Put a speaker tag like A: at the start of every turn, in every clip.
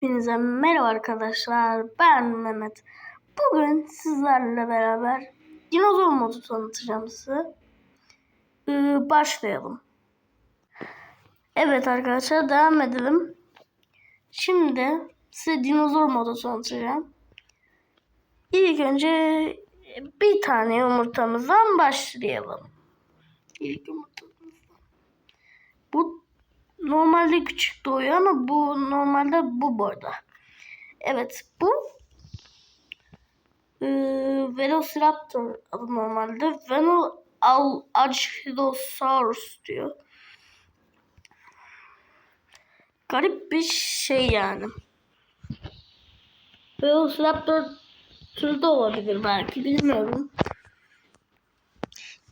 A: Hepinize merhaba arkadaşlar. Ben Mehmet. Bugün sizlerle beraber dinozor modu tanıtacağım size. Ee, başlayalım. Evet arkadaşlar devam edelim. Şimdi size dinozor modu tanıtacağım. İlk önce bir tane yumurtamızdan başlayalım. İlk yumurtamızdan. Normalde küçük doğuyor ama bu normalde bu bu arada. Evet bu e, Velociraptor adı normalde. Venal al diyor. Garip bir şey yani. Velociraptor türü de olabilir belki bilmiyorum.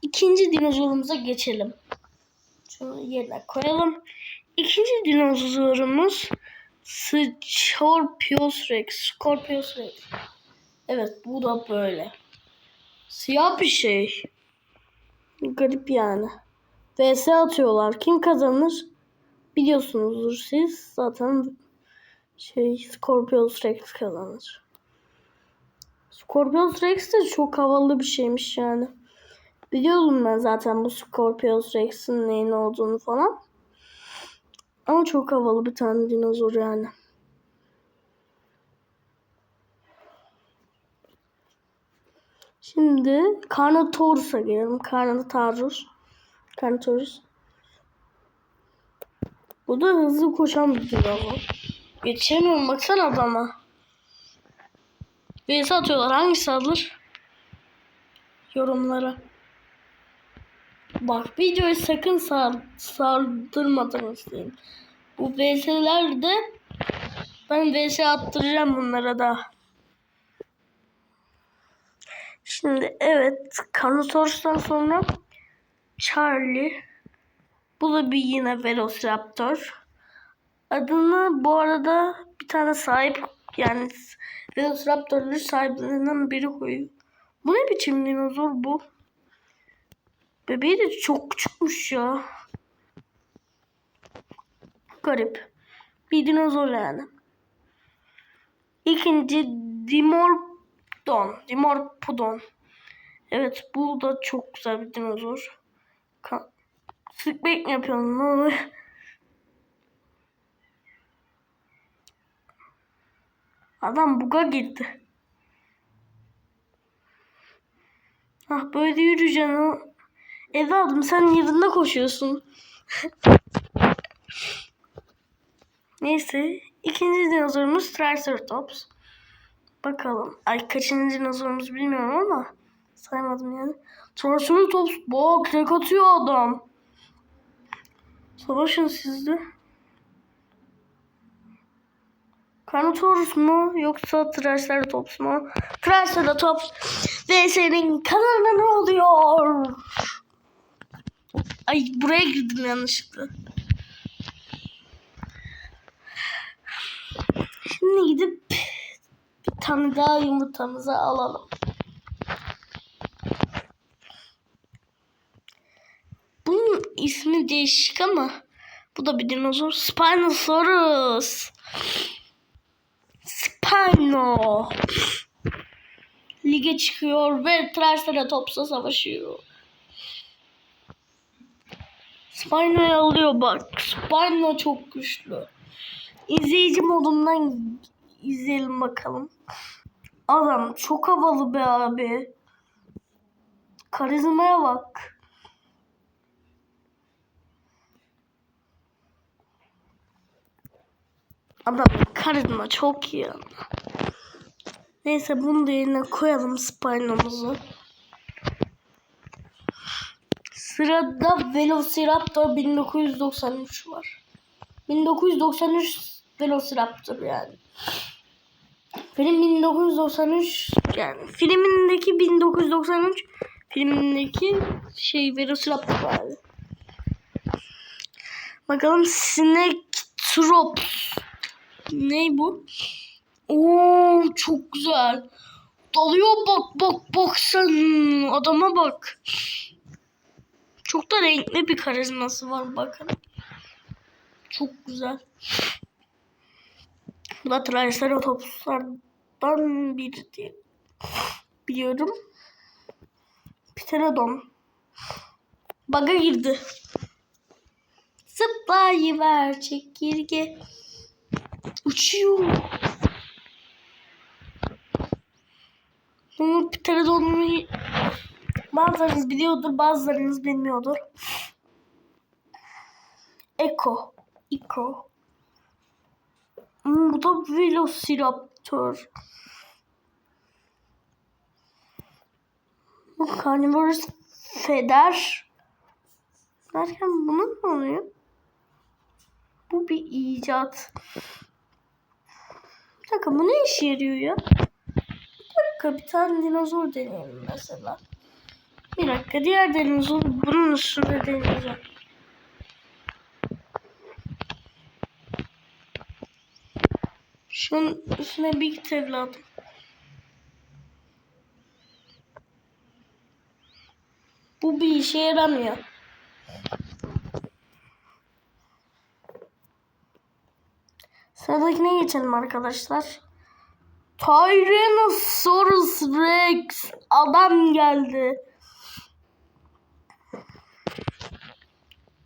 A: İkinci dinozorumuza geçelim. Şunu yerine koyalım. İkinci dinozorumuz Scorpius Rex. Scorpius Rex. Evet bu da böyle. Siyah bir şey. Garip yani. VS atıyorlar. Kim kazanır? Biliyorsunuzdur siz. Zaten şey Scorpius Rex kazanır. Scorpius Rex de çok havalı bir şeymiş yani. Biliyordum ben zaten bu Scorpius Rex'in neyin olduğunu falan. Ama çok havalı bir tane dinozor yani. Şimdi Carnotaurus'a gelelim. Carnotaurus. Carnotaurus. Bu da hızlı koşan bir dinozor. Yetişemiyorum baksana adama. Birisi atıyorlar. Hangisi alır? Yorumlara. Bak videoyu sakın sar, sardırmadan izleyin. Bu VS'lerde ben VS attıracağım bunlara da. Şimdi evet Carnosaurus'tan sonra Charlie. Bu da bir yine Velociraptor. Adını bu arada bir tane sahip yani Velociraptor'ları sahiplerinden biri koyuyor. Bu ne biçim dinozor bu? Bebeği de çok küçükmüş ya. Garip. Bir dinozor yani. İkinci Dimorphodon. Dimorphodon. Evet bu da çok güzel bir dinozor. Ka bek mi yapıyorsun? Ne oluyor? Adam buga girdi. Ah böyle yürüyeceksin. Evladım sen yerinde koşuyorsun. Neyse. ikinci dinozorumuz Triceratops. Bakalım. Ay kaçıncı dinozorumuz bilmiyorum ama saymadım yani. Triceratops bak tek atıyor adam. Savaşın sizde. Carnotaurus mu yoksa Triceratops mu? Triceratops ve senin kanalına ne oluyor? Ay buraya girdim yanlışlıkla. Şimdi gidip bir tane daha yumurtamızı alalım. Bunun ismi değişik ama bu da bir dinozor. Spinosaurus. Spino. Lige çıkıyor ve Triceratops'a savaşıyor. Spino'yu alıyor bak. Spino çok güçlü. İzleyici modundan izleyelim bakalım. Adam çok havalı be abi. Karizmaya bak. Adam karizma çok iyi. Neyse bunu da yerine koyalım Spino'muzu. Sırada Velociraptor 1993 var. 1993 Velociraptor yani. Film 1993 yani filmindeki 1993 filmindeki şey Velociraptor abi. Bakalım Snake Trop. Ne bu? Oo çok güzel. Dalıyor bak bak bak sen adama bak. Çok da renkli bir karizması var bakın. Çok güzel. Bu da Triceratops'lardan biri diye biliyorum. Pterodon. Baga girdi. Zıplayıver çekirge. Uçuyor. Bunu Pterodon'u bazılarınız biliyordur, bazılarınız bilmiyordur. Eko. Eko. Hmm, bu da Velociraptor. Bu Carnivorous Feder. Derken bunun ne oluyor? Bu bir icat. Bir dakika bu ne işe yarıyor ya? Bir dakika bir tane dinozor deneyelim mesela. Bir dakika diğer dinozor bunun üstünde deneyeceğim. Şunun üstüne bir git. Bu bir işe yaramıyor. Sıradakine geçelim arkadaşlar. Tyrannosaurus Rex adam geldi.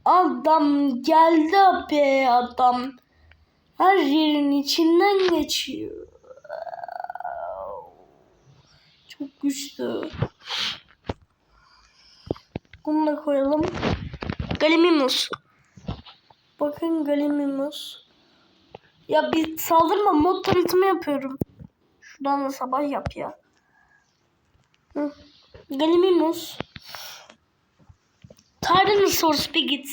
A: Adam geldi be adam. Her yerin içinden geçiyor. Çok güçlü. Bunu da koyalım. Galimimus. Bakın Galimimus. Ya bir saldırma mod tanıtımı yapıyorum. Şuradan da sabah yap ya. Galimimus. Tyrannosaurus bir git.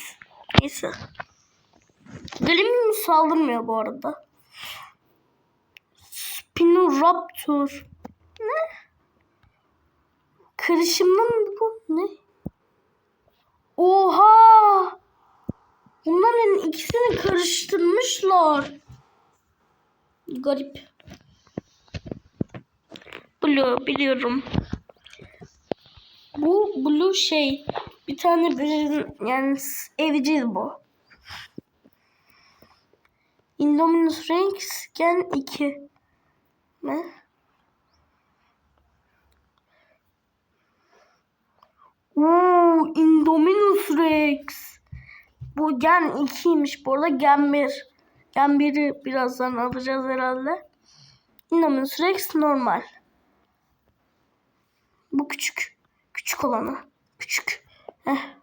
A: Neyse. Galimimus saldırmıyor bu arada. Spinoraptor. Ne? Karışımlı mı bu? Ne? Oha! Bunların ikisini karıştırmışlar. Garip. Blue biliyorum. Bu blue şey bir tane bir yani evcil bu. Indominus Rex Gen 2. Ne? Oo, Indominus Rex. Bu Gen 2'ymiş bu arada Gen 1. Gen 1'i birazdan alacağız herhalde. Indominus Rex normal. Bu küçük. Küçük olanı. Küçük. Heh.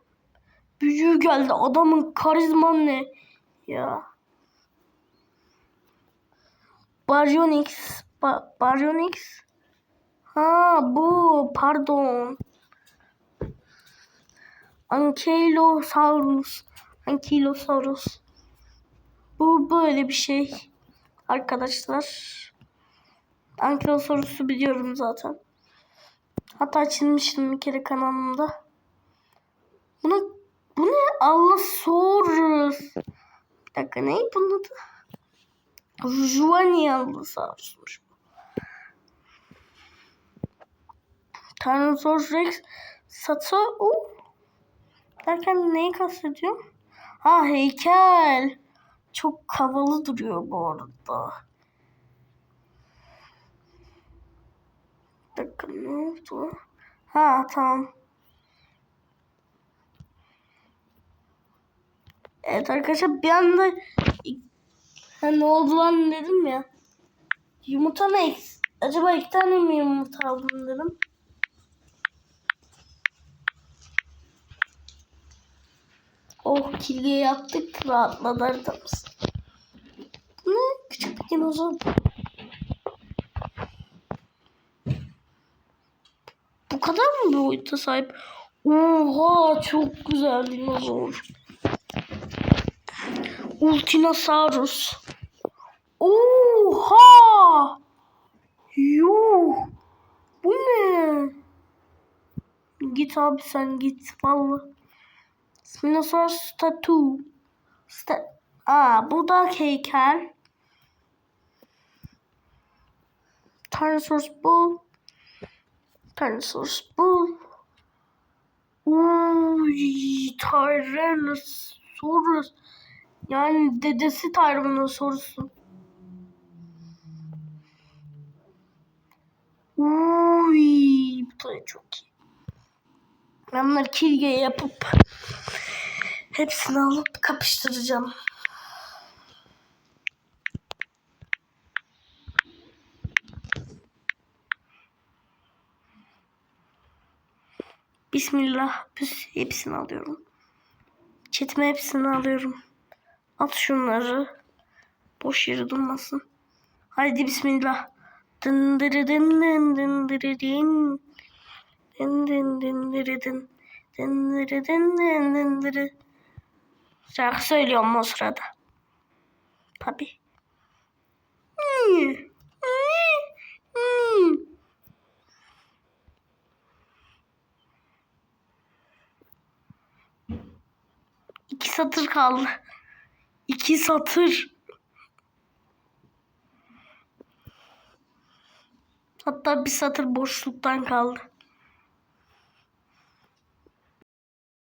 A: Büyüğü geldi. Adamın karizman ne? Ya. Baryonyx. Ba Baryonyx. Ha bu. Pardon. Ankylosaurus. Ankylosaurus. Bu böyle bir şey. Arkadaşlar. Ankylosaurus'u biliyorum zaten. Hatta açılmıştım bir kere kanalımda. Bunu bu ne? Allosaurus. Bir dakika ne bunun adı? Juani Allosaurus'muş. Tyrannosaurus Rex Sato uh. Derken neyi kastediyorum? Ha heykel. Çok havalı duruyor bu arada. Bir ne oldu? Ha tamam. Evet arkadaşlar bir anda ha, ne oldu lan dedim ya. Yumurta mı? Acaba iki tane mi yumurta aldım dedim. Oh kirliye yaptık rahatladı haritamız. Ne? Küçük bir dinozor. Bu kadar mı boyuta sahip? Oha çok güzel dinozor. Ultinosaurus. Oha! Yuh! Bu ne? Git abi sen git vallahi. Spinosaurus statue. Sta Aa, bu da heykel. Tyrannosaurus bull. Tyrannosaurus bull. Uy, Tyrannosaurus. Yani dedesi Tyrion'un sorusu. Uy, bu tane çok iyi. Ben kirge yapıp hepsini alıp kapıştıracağım. Bismillah. Hepsini alıyorum. Çetime hepsini alıyorum. At şunları. Boş yere durmasın. Haydi bismillah. Dın dırı dın dın dın dırı. Dın dın dın dın. Dırı dın. Şarkı söylüyorum o sırada. Tabi. İki satır kaldı. İki satır. Hatta bir satır boşluktan kaldı.